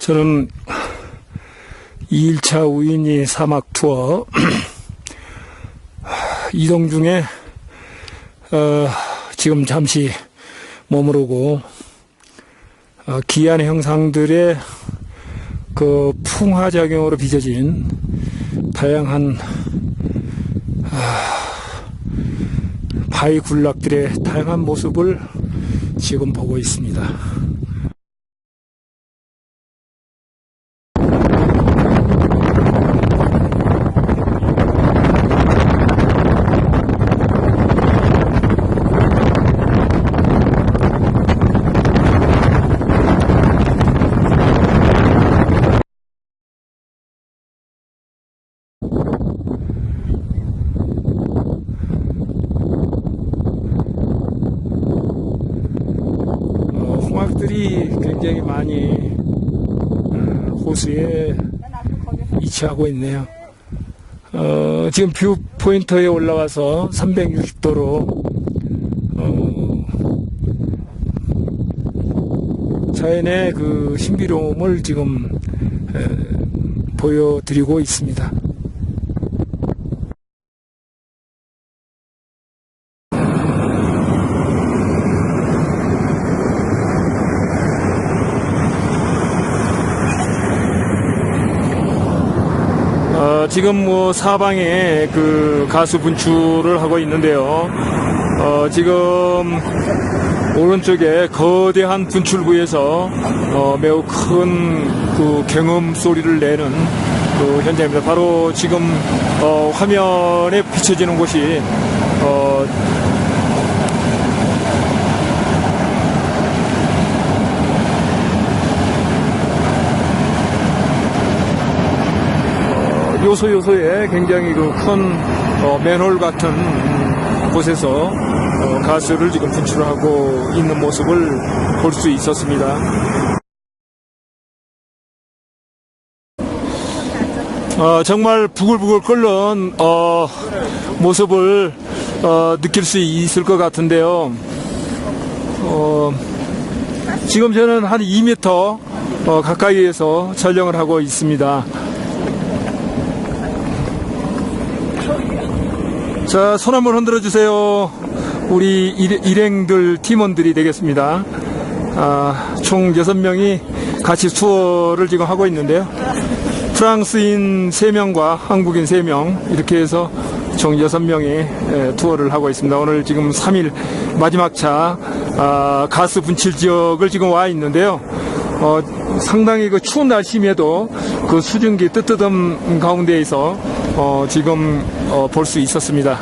저는 2일차 우인이 사막 투어 이동 중에 어, 지금 잠시 머무르고 어, 기한 형상들의 그 풍화작용으로 빚어진 다양한 아, 바위 군락들의 다양한 모습을 지금 보고 있습니다. 어, 홍학들이 굉장히 많이 어, 호수에 위치하고 있네요. 어, 지금 뷰 포인터에 올라와서 360도로 어, 자연의 그 신비로움을 지금 에, 보여드리고 있습니다. 어, 지금 뭐 사방에 그 가수 분출을 하고 있는데요. 어, 지금 오른쪽에 거대한 분출구에서 어, 매우 큰 그 경음 소리를 내는 그 현장입니다. 바로 지금 어, 화면에 비춰지는 곳이 어, 요소 요소에 굉장히 그큰 맨홀 같은 음, 곳에서 어, 가스를 지금 분출하고 있는 모습을 볼 수 있었습니다. 어, 정말 부글부글 끓는 어, 모습을 어, 느낄 수 있을 것 같은데요. 어, 지금 저는 한 2m 어, 가까이에서 촬영을 하고 있습니다. 자, 손 한번 흔들어 주세요. 우리 일, 일행들 팀원들이 되겠습니다. 아, 총 6명이 같이 투어를 지금 하고 있는데요. 프랑스인 3명과 한국인 3명, 이렇게 해서 총 6명이 투어를 하고 있습니다. 오늘 지금 3일 마지막 차, 아, 가스 분칠 지역을 지금 와 있는데요. 어, 상당히 그 추운 날씨임에도 그 수증기 뜨뜻함 가운데에서 어, 지금 어, 볼 수 있었습니다.